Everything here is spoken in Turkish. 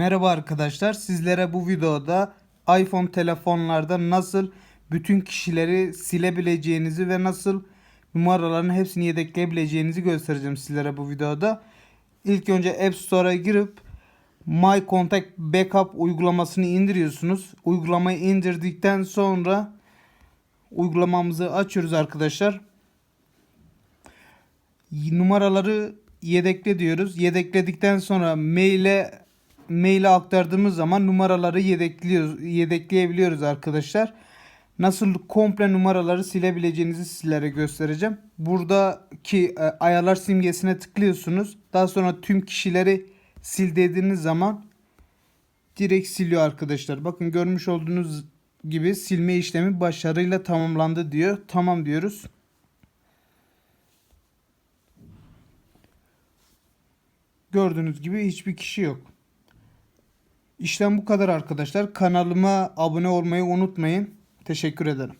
Merhaba arkadaşlar. Sizlere bu videoda iPhone telefonlarda nasıl bütün kişileri silebileceğinizi ve nasıl numaraların hepsini yedekleyebileceğinizi göstereceğim sizlere bu videoda. İlk önce App Store'a girip My Contact Backup uygulamasını indiriyorsunuz. Uygulamayı indirdikten sonra uygulamamızı açıyoruz arkadaşlar. Numaraları yedekle diyoruz. Yedekledikten sonra maile maile aktardığımız zaman numaraları yedekliyoruz, yedekleyebiliyoruz arkadaşlar. Nasıl komple numaraları silebileceğinizi sizlere göstereceğim. Buradaki e, ayarlar simgesine tıklıyorsunuz. Daha sonra tüm kişileri sil dediğiniz zaman direkt siliyor arkadaşlar. Bakın görmüş olduğunuz gibi silme işlemi başarıyla tamamlandı diyor. Tamam diyoruz. Gördüğünüz gibi hiçbir kişi yok. İşlem bu kadar arkadaşlar. Kanalıma abone olmayı unutmayın. Teşekkür ederim.